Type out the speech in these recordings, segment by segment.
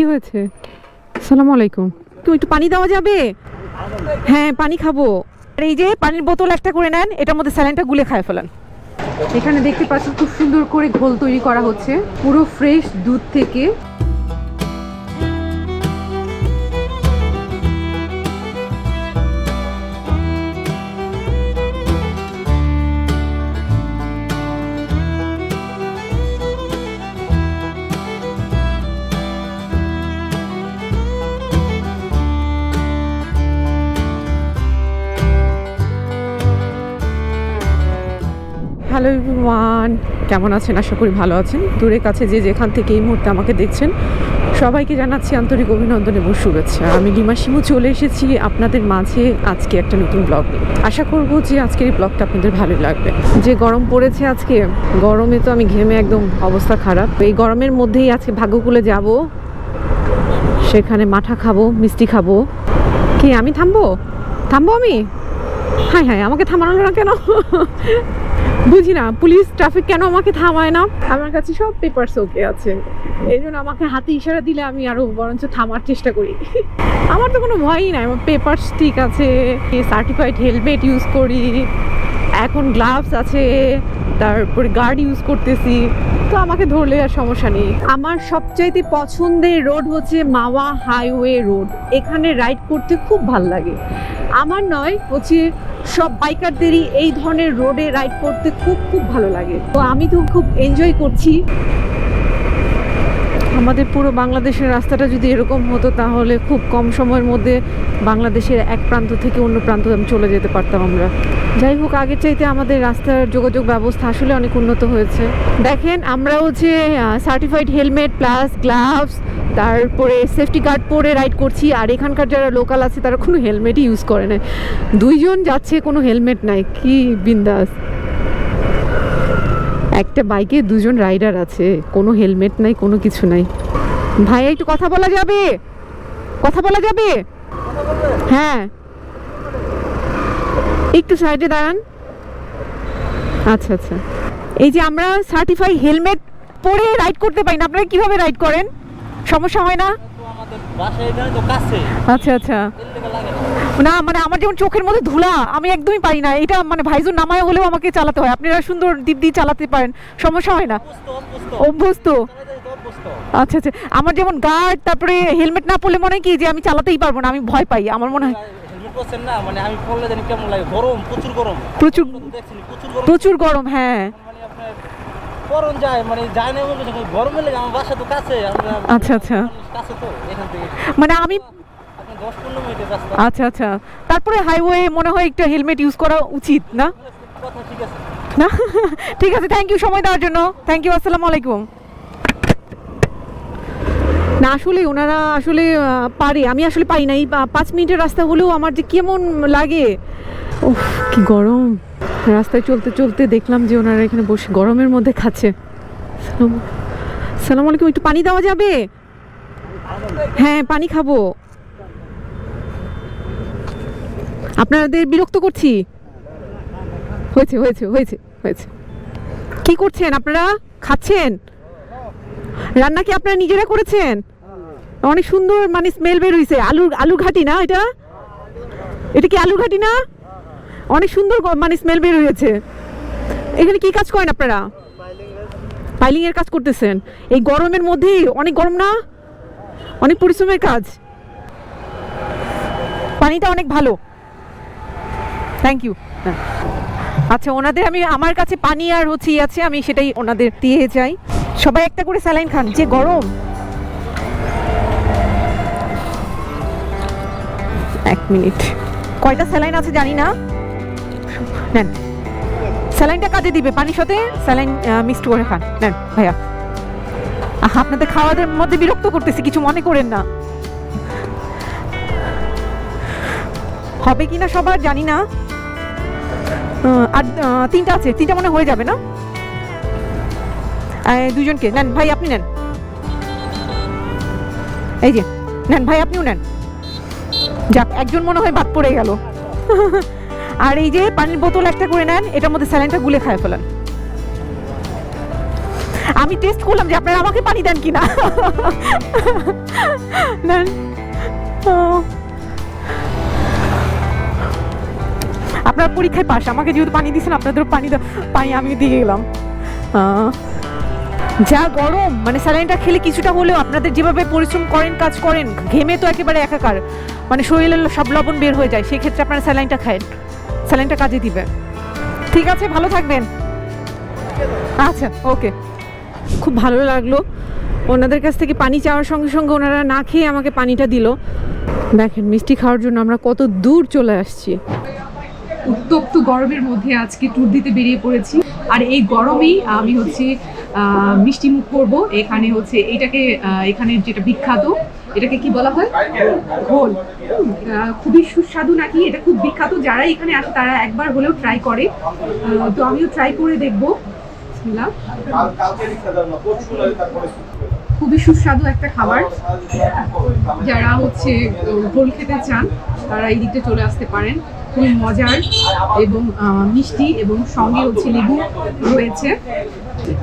কি হয়েছে? সালামু আলাইকুম। তুমি একটু পানি দেওয়া যাবে? হ্যাঁ পানি খাব। আর এই যে পানির বোতল একটা করে নেন, এটার মধ্যে স্যালাইনটা গুলে খায় ফেলান। এখানে দেখতে পাচ্ছেন খুব সুন্দর করে ঘোল তৈরি করা হচ্ছে। পুরো ফ্রেশ দুধ থেকে। হ্যালো এভরিওয়ান কেমন আছেন? আশা করি ভালো আছেন। দূরের কাছে যে যেখান থেকে এই মুহূর্তে আমাকে দেখছেন, সবাইকে জানাচ্ছি আন্তরিক অভিনন্দন এবং শুভেচ্ছা। আমি লিমা শিমু, চলে এসেছি আপনাদের মাঝে আজকে একটা নতুন ব্লগ নিয়ে। আশা করব যে আজকের এই ব্লগটা আপনাদের ভালো লাগবে। যে গরম পড়েছে আজকে, গরমে তো আমি ঘেমে একদম অবস্থা খারাপ। এই গরমের মধ্যেই আজকে ভাগ্যকুলে যাব, সেখানে মাঠা খাব, মিষ্টি খাব। কি, আমি থামবো? থামবো আমি? হ্যাঁ হ্যাঁ আমাকে থামানো না কেন? বুঝি না, পুলিশ ট্রাফিক কেন আমাকে থামায় না? আমার কাছে সব পেপারস ওকে আছে। এই জন্য আমাকে হাতে ইশারা দিলে আমি আরও বরঞ্চ থামার চেষ্টা করি। আমার তো কোনো ভয়ই নাই, আমার পেপার ঠিক আছে সার্টিফাইড হেলমেট ইউজ করি, এখন গ্লাভস আছে, তারপরে গার্ড ইউজ করতেছি। তো আমাকে ধরলে আর সমস্যা নেই। আমার সবচাইতে পছন্দের রোড হচ্ছে মাওয়া হাইওয়ে রোড। এখানে রাইড করতে খুব ভালো লাগে। আমার নয়, হচ্ছে সব বাইকারদেরই এই ধরনের রোডে রাইড করতে খুব খুব ভালো লাগে। তো আমি তো খুব এনজয় করছি। আমাদের পুরো বাংলাদেশের রাস্তাটা যদি এরকম হতো তাহলে খুব কম সময়ের মধ্যে বাংলাদেশের এক প্রান্ত থেকে অন্য প্রান্ত চলে যেতে পারতাম আমরা। যাই হোক, আগের চাইতে আমাদের রাস্তার যোগাযোগ ব্যবস্থা আসলে অনেক উন্নত হয়েছে। দেখেন আমরা হচ্ছে সার্টিফাইড হেলমেট প্লাস গ্লাভস তারপরে সেফটি গার্ড পরে রাইড করছি, আর এখানকার যারা লোকাল আছে তারা কোনো হেলমেটই ইউজ করে না দুইজন যাচ্ছে, কোনো হেলমেট নাই। কি বিন্দাস। একটা বাইকে দুজন রাইডার আছে কোনো হেলমেট নাই কোনো কিছু নাই। ভাই একটু কথা বলা যাবে? কথা বলা যাবে? হ্যাঁ। একটু সাইডে দাঁড়ান। আচ্ছা আচ্ছা। এই যে আমরা সার্টিফাই হেলমেট পরে রাইড করতে পারি না আপনারা কীভাবে রাইড করেন? সমস্যা হয় না? আচ্ছা আচ্ছা। না মানে আমার যেমন চোখের মধ্যে ধুলা আমি একদমই পারি না। এটা মানে ভাইজুর নামায় হলেও আমাকে চালাতে হয়। আপনারা সুন্দর দিক দিয়ে চালাতে পারেন সমস্যা হয় না। অভ্যস্ত আচ্ছা আচ্ছা। আমার যেমন গার্ড তারপরে হেলমেট না পরলে মনে হয় কি যে আমি চালাতেই পারব না আমি ভয় পাই আমার মনে হয়। না মানে আমি জানি কেমন লাগে। গরম প্রচুর গরম। প্রচুর প্রচুর গরম। হ্যাঁ। মানে যায় মানে যায় না গরমে লেগে আমার বাসা তো কাছে আচ্ছা, আচ্ছা। কাছে তো এখান থেকে। মানে আমি আচ্ছা আচ্ছা। তারপরে হাইওয়ে মনে হয় একটা হেলমেট ইউজ করা উচিত না? না? ঠিক আছে থ্যাংক ইউ সময় দেওয়ার জন্য। থ্যাংক ইউ আসসালামু আলাইকুম। না আসলে ওনারা আসলে পারে। আমি আসলে পাই না এই পাঁচ মিনিটের রাস্তা হলেও আমার যে কেমন লাগে। উফ কি গরম। রাস্তায় চলতে চলতে দেখলাম যে ওনারা এখানে বসে গরমের মধ্যে খাচ্ছে। সালাম আলাইকুম একটু পানি দেওয়া যাবে? হ্যাঁ পানি খাব। আপনাদের বিরক্ত করছি? হয়েছে হয়েছে হয়েছে হয়েছে। কি করছেন আপনারা? খাচ্ছেন? রান্না কি আপনারা নিজেরা করেছেন? অনেক সুন্দর মানে স্মেল বের হয়েছে আলু আলু ঘাটি না এটা? এটা কি আলু ঘাটি না? অনেক সুন্দর মানে স্মেল বের হয়েছে। এখানে কি কাজ করেন আপনারা? পাইলিং এর কাজ করতেছেন। এই গরমের মধ্যে অনেক গরম না? অনেক পরিশ্রমের কাজ। পানিটা অনেক ভালো। থ্যাংক ইউ আচ্ছা ওনাদের আমি আমার কাছে পানি আর হচ্ছে আছে আমি সেটাই ওনাদের দিয়ে যাই। সবাই একটা করে স্যালাইন খান যে গরম। এক মিনিট। কয়টা স্যালাইন আছে জানি না। নেন। স্যালাইনটা কাজে দিবে পানির সাথে স্যালাইন মিক্সড করে খান। নেন ভাইয়া। আহা, আপনাদের খাওয়াদের মধ্যে বিরক্ত করতেছি কিছু মনে করেন না। হবে কিনা সবার জানি না। আর তিনটা আছে। তিনটা মনে হয়ে যাবে, না? দুজনকে। নেন, ভাই, আপনি নেন। এই যে, নেন, ভাই, আপনিও নেন। যাক, একজন মনে হয় বাদ পড়ে গেল। আর এই যে, পানির বোতল একটা করে নেন, এটার মধ্যে স্যালাইনটা গুলে খায় ফেলান। আমি টেস্ট করলাম যে আপনারা আমাকে পানি দেন কিনা। নেন। আপনার পরীক্ষায় পাস আমাকে যেহেতু পানি দিয়েছেন, আপনাদেরও পানি পানি আমি দিয়ে গেলাম। যা গরম মানে স্যালাইনটা খেলে কিছুটা হলেও আপনাদের যেভাবে পরিশ্রম করেন, কাজ করেন, ঘেমে তো একেবারে একাকার মানে শরীরের সব লবণ বের হয়ে যায় সেই ক্ষেত্রে আপনারা স্যালাইনটা খায়েন, স্যালাইনটা কাজে দিবে ঠিক আছে, ভালো থাকবেন। আচ্ছা ওকে। খুব ভালো লাগল। ওনাদের কাছ থেকে পানি চাওয়ার সঙ্গে সঙ্গে ওনারা না খেয়ে আমাকে পানিটা দিল। দেখেন, মিষ্টি খাওয়ার জন্য আমরা কত দূর চলে আসছি। উত্তপ্ত গরমের মধ্যে আজকে ট্যুর দিতে বেরিয়ে পড়েছি। আর এই গরমেই আমি হচ্ছে মিষ্টি মুখ করব। এখানে হচ্ছে এটাকে এখানে যেটা বিখ্যাত, এটাকে কি বলা হয়? ঘোল। খুবই সুস্বাদু নাকি? এটা খুব বিখ্যাত। যারা এখানে আসে, তারা একবার হলেও ট্রাই করে। তো আমিও ট্রাই করে দেখব। খুবই সুস্বাদু একটা খাবার। যারা হচ্ছে ঘোল খেতে চান, তারা এই দিকটা চলে আসতে পারেন। খুবই মজার এবং মিষ্টি এবং সঙ্গে হচ্ছে লেবু রয়েছে।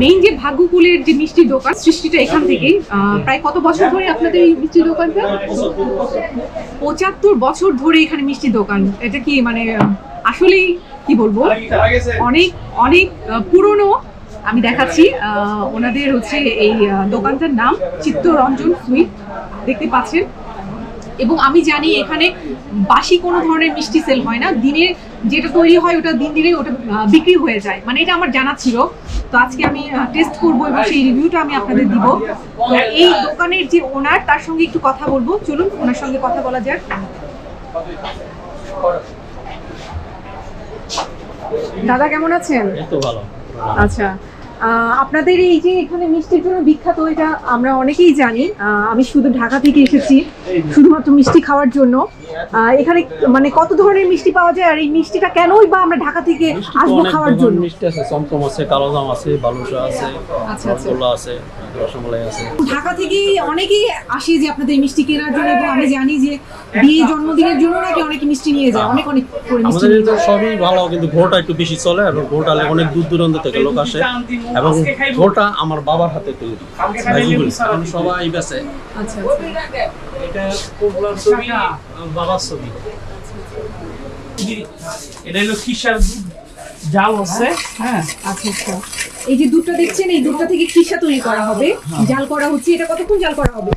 মেইন যে ভাগ্যকুলের যে মিষ্টি দোকান, সৃষ্টিটা এখান থেকেই প্রায় কত বছর ধরে আপনাদের এই মিষ্টি দোকানটা? পঁচাত্তর বছর ধরে এখানে মিষ্টি দোকান। এটা কি মানে আসলেই কি বলব? অনেক অনেক পুরনো। আমি দেখাচ্ছি ওনাদের হচ্ছে এই দোকানটার নাম চিত্তরঞ্জন সুইট। দেখতে পাচ্ছেন? এবং আমি জানি এখানে বাসি কোনো ধরনের মিষ্টি সেল হয় না। দিনে যেটা তৈরি হয় ওটা দিন দিনে ওটা বিক্রি হয়ে যায়। মানে এটা আমার জানা ছিল। তো আজকে আমি টেস্ট করব এবং সেই রিভিউটা আমি আপনাদের দিব। এই দোকানের যে ওনার তার সঙ্গে একটু কথা বলব। চলুন ওনার সঙ্গে কথা বলা যাক। দাদা কেমন আছেন? ভালো। আচ্ছা। আপনাদের এই যে এখানে মিষ্টির জন্য বিখ্যাত এটা আমরা অনেকেই জানি। আহ, আমি শুধু ঢাকা থেকে এসেছি শুধুমাত্র মিষ্টি খাওয়ার জন্য। এখানে মানে কত ধরনের মিষ্টি পাওয়া যায় আর এই মিষ্টিটা কেনই বা আমরা ঢাকা থেকে আসব খাওয়ার জন্য? মিষ্টি আছে চমচম আছে কালোজাম আছে বালুশা আছে আচ্ছা, আচ্ছা। রসগোল্লা আছে রসমালাই আছে। ঢাকা থেকে অনেকেই আসে যে আপনাদের এই মিষ্টি কেনার জন্য এবং আমি জানি যে বিয়ে জন্মদিনের জন্য নাকি অনেকে মিষ্টি নিয়ে যায় অনেক অনেক করে মিষ্টি আমাদের তো সবই ভালো কিন্তু ঘোড়টা একটু বেশি চলে এবং ঘোড়টালে অনেক দূর দূরান্ত থেকে লোক আসে এবং ঘোড়টা আমার বাবার হাতে তৈরি। সবাই বেছে আচ্ছা আচ্ছা। এটা বাবার ছবি। এটা হলো কিসার দুধ জাল আছে হ্যাঁ। আচ্ছা আচ্ছা। এই যে দুধটা দেখছেন এই দুধটা থেকে খিসা তৈরি করা হবে। জাল করা হচ্ছে এটা কতক্ষণ জাল করা হবে?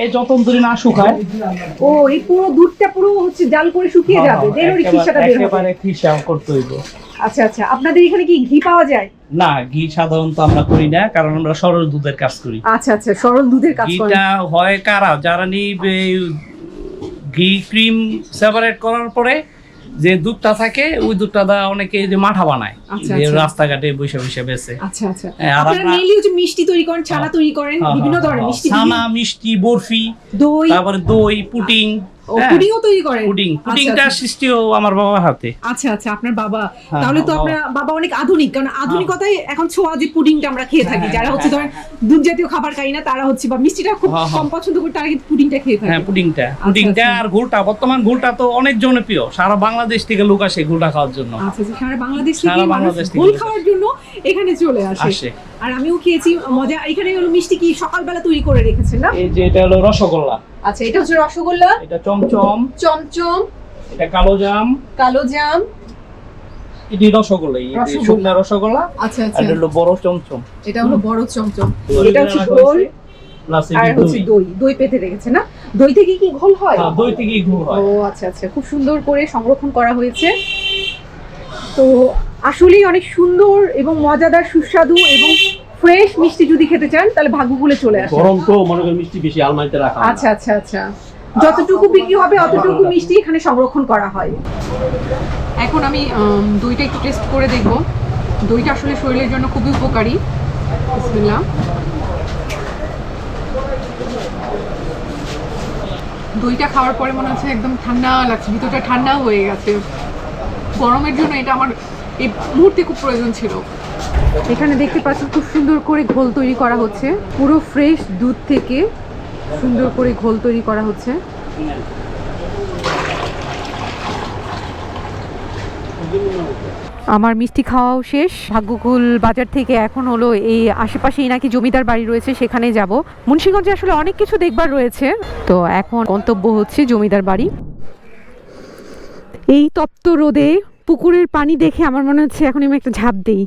এ যতন ধরে না শুকায়। ও এই পুরো দুধটা পুরো হচ্ছে জাল করে শুকিয়ে যাবে। দেন ওই খিসাটা বের হবে। একেবারে খিসা করতে হইব আচ্ছা আচ্ছা। আপনাদের এখানে কি ঘি পাওয়া যায়? না ঘি সাধারণত আমরা করি না কারণ আমরা সরল দুধের কাজ করি। আচ্ছা আচ্ছা। সরল দুধের কাজ ঘিটা হয় কারা? যারা নিবে ঘি ক্রিম সেপারেট করার পরে যে দুধটা থাকে ওই দুধটা দা অনেকে যে মাঠা বানায় আচ্ছা, যে আচ্ছা। রাস্তাঘাটে বসে বসে বেছে আচ্ছা আচ্ছা। হ্যাঁ, আপনারা মেইনলি হচ্ছে মিষ্টি তৈরি করেন ছানা তৈরি করেন বিভিন্ন ধরনের মিষ্টি হ্যাঁ, ছানা মিষ্টি বরফি দই। তারপরে দই পুটিং ও হ্যাঁ, তৈরি করেন? পুডিং আচ্ছা, পুডিংটা আচ্ছা। সৃষ্টিও আমার বাবার হাতে। আচ্ছা আচ্ছা আপনার বাবা। হ্যাঁ, তাহলে তো আপনার বাবা অনেক আধুনিক কারণ আধুনিকতায় এখন ছোঁয়া যে পুডিংটা আমরা খেয়ে থাকি হ্যাঁ, যারা হ্যাঁ, হচ্ছে ধরেন দুধ জাতীয় খাবার খাই না তারা হচ্ছে বা মিষ্টিটা খুব হ্যাঁ, হ্যাঁ। কম পছন্দ করে তারা কিন্তু পুডিংটা খেয়ে থাকে। হ্যাঁ পুডিংটা। পুডিংটা আচ্ছা। আর গুড়টা বর্তমান গুড়টা তো অনেক জনপ্রিয় সারা বাংলাদেশ থেকে লোক আসে গুড়টা খাওয়ার জন্য। আচ্ছা সারা বাংলাদেশ থেকে মানুষ থেকে খাওয়ার জন্য এখানে চলে আসে। আসে। আর আমিও খেয়েছি মজা। এখানে হলো মিষ্টি কি সকালবেলা তৈরি করে রেখেছেন না এই যে এটা হলো রসগোল্লা। আচ্ছা এটা হচ্ছে রসগোল্লা। এটা চমচম। চমচম। এটা কালো জাম। কালো জাম। এটি রসগোল্লা। শুকনা রসগোল্লা। আচ্ছা আচ্ছা। এটা হলো বড় চমচম। এটা হলো বড় চমচম। দই এটা হচ্ছে ঘোল আর হচ্ছে দই। দই। পেতে রেখেছে না? দই থেকে কি ঘোল হয়? হ্যাঁ, দই গুড় হয়। ও আচ্ছা আচ্ছা। খুব সুন্দর করে সংরক্ষণ করা হয়েছে। তো আসলেই অনেক সুন্দর এবং মজাদার সুস্বাদু এবং ফ্রেশ মিষ্টি যদি খেতে চান তাহলে ভাগ্যকুলে চলে আসেন গরম তো মনে করেন মিষ্টি বেশি আলমারিতে রাখা আচ্ছা আচ্ছা আচ্ছা। যতটুকু বিক্রি হবে অতটুকু মিষ্টি এখানে সংরক্ষণ করা হয়। এখন আমি দইটা একটু টেস্ট করে দেখব। দইটা আসলে শরীরের জন্য খুবই উপকারী। বিসমিল্লাহ। দইটা খাওয়ার পরে মনে হচ্ছে একদম ঠান্ডা লাগছে ভিতরটা ঠান্ডা হয়ে গেছে। গরমের জন্য এটা আমার এই মুহূর্তে খুব প্রয়োজন ছিল। এখানে দেখতে পাচ্ছেন খুব সুন্দর করে ঘোল তৈরি করা হচ্ছে। পুরো ফ্রেশ দুধ থেকে সুন্দর করে ঘোল তৈরি করা হচ্ছে। আমার মিষ্টি খাওয়াও শেষ। ভাগ্যকুল বাজার থেকে এখন হলো এই আশেপাশেই নাকি জমিদার বাড়ি রয়েছে, সেখানে যাব। মুন্সিগঞ্জে আসলে অনেক কিছু দেখবার রয়েছে। তো এখন গন্তব্য হচ্ছে জমিদার বাড়ি। এই তপ্ত রোদে পুকুরের পানি দেখে আমার মনে হচ্ছে এখন আমি একটা ঝাঁপ দিই।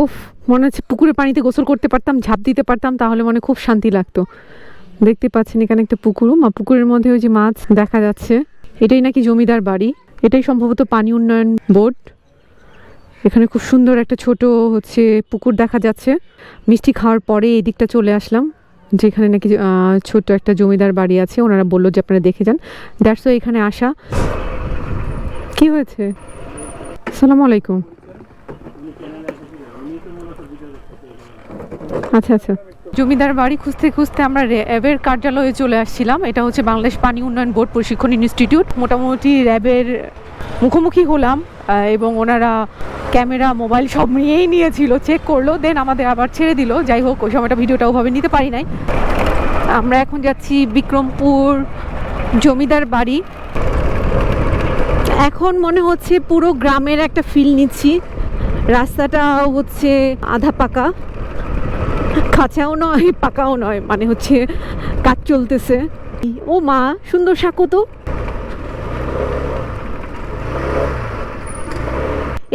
উফ, মনে হচ্ছে পুকুরের পানিতে গোসল করতে পারতাম, ঝাঁপ দিতে পারতাম, তাহলে মনে খুব শান্তি লাগতো। দেখতে পাচ্ছেন এখানে একটা পুকুরও, মা, পুকুরের মধ্যে ওই যে মাছ দেখা যাচ্ছে। এটাই নাকি জমিদার বাড়ি। এটাই সম্ভবত পানি উন্নয়ন বোর্ড। এখানে খুব সুন্দর একটা ছোট হচ্ছে পুকুর দেখা যাচ্ছে। মিষ্টি খাওয়ার পরে এই দিকটা চলে আসলাম, যেখানে নাকি ছোট একটা জমিদার বাড়ি আছে। ওনারা বলল যে আপনারা দেখে যান। দ্যাটস এখানে আসা। কি হয়েছে? আসসালামু আলাইকুম। আচ্ছা আচ্ছা। জমিদার বাড়ি খুঁজতে খুঁজতে আমরা র্যাবের কার্যালয়ে চলে আসছিলাম। এটা হচ্ছে বাংলাদেশ পানি উন্নয়ন বোর্ড প্রশিক্ষণ ইনস্টিটিউট। মোটামুটি র্যাবের মুখোমুখি হলাম এবং ওনারা ক্যামেরা, মোবাইল সব নিয়েই নিয়েছিল। চেক করল, দেন আমাদের আবার ছেড়ে দিল। যাই হোক, ওই সময়টা ভিডিওটা ওভাবে নিতে পারি নাই। আমরা এখন যাচ্ছি বিক্রমপুর জমিদার বাড়ি। এখন মনে হচ্ছে পুরো গ্রামের একটা ফিল নিচ্ছি। রাস্তাটা হচ্ছে আধা পাকা। কাঁচাও নয়, পাকাও নয় মানে হচ্ছে কাজ চলতেছে। ও মা, সুন্দর সাঁকো তো।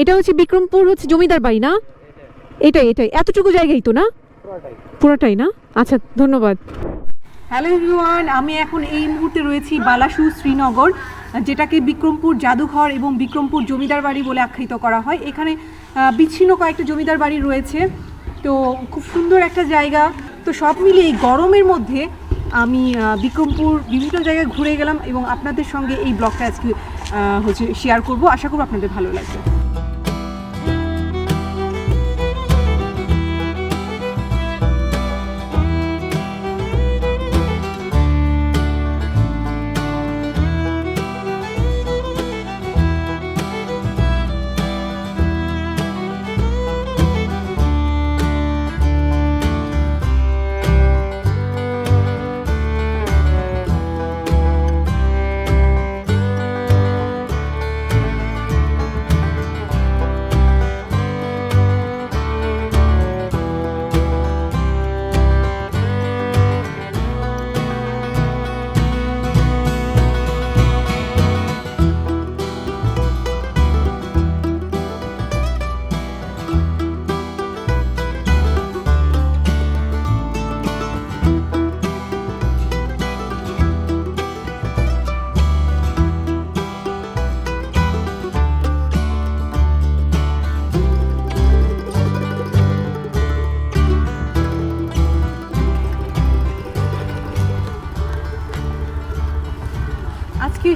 এটা হচ্ছে বিক্রমপুর হচ্ছে জমিদার বাড়ি না? এটাই এটাই। এতটুকু জায়গাই তো না? পুরোটাই না? আচ্ছা ধন্যবাদ। হ্যালো এভরিওয়ান আমি এখন এই মুহূর্তে রয়েছি বালাসু শ্রীনগর, যেটাকে বিক্রমপুর জাদুঘর এবং বিক্রমপুর জমিদার বাড়ি বলে আখ্যায়িত করা হয়। এখানে বিচ্ছিন্ন কয়েকটা জমিদার বাড়ি রয়েছে। তো খুব সুন্দর একটা জায়গা। তো সব মিলিয়ে এই গরমের মধ্যে আমি বিক্রমপুর বিভিন্ন জায়গায় ঘুরে গেলাম এবং আপনাদের সঙ্গে এই ব্লগটা আজকে হচ্ছে শেয়ার করব। আশা করব আপনাদের ভালো লাগবে।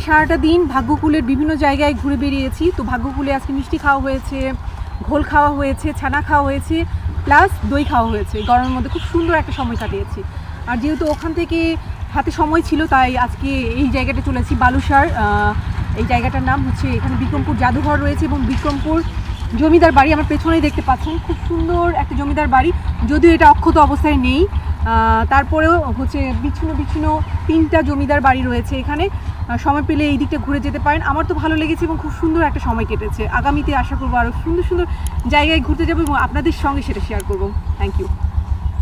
সারাটা দিন ভাগ্যকুলের বিভিন্ন জায়গায় ঘুরে বেরিয়েছি। তো ভাগ্যকুলে আজকে মিষ্টি খাওয়া হয়েছে, ঘোল খাওয়া হয়েছে, ছানা খাওয়া হয়েছে, প্লাস দই খাওয়া হয়েছে। গরমের মধ্যে খুব সুন্দর একটা সময় কাটিয়েছি। আর যেহেতু ওখান থেকে হাতে সময় ছিল, তাই আজকে এই জায়গাটা চলেছি বালুসার। এই জায়গাটার নাম হচ্ছে এখানে বিক্রমপুর জাদুঘর রয়েছে এবং বিক্রমপুর জমিদার বাড়ি আমার পেছনেই দেখতে পাচ্ছেন। খুব সুন্দর একটা জমিদার বাড়ি। যদিও এটা অক্ষত অবস্থায় নেই। তারপরেও হচ্ছে বিচ্ছিন্ন বিচ্ছিন্ন তিনটা জমিদার বাড়ি রয়েছে এখানে। সময় পেলে এই দিকটা ঘুরে যেতে পারেন। আমার তো ভালো লেগেছে এবং খুব সুন্দর একটা সময় কেটেছে। আগামীতে আশা করব আরও সুন্দর সুন্দর জায়গায় ঘুরতে যাব এবং আপনাদের সঙ্গে সেটা শেয়ার করব। Thank you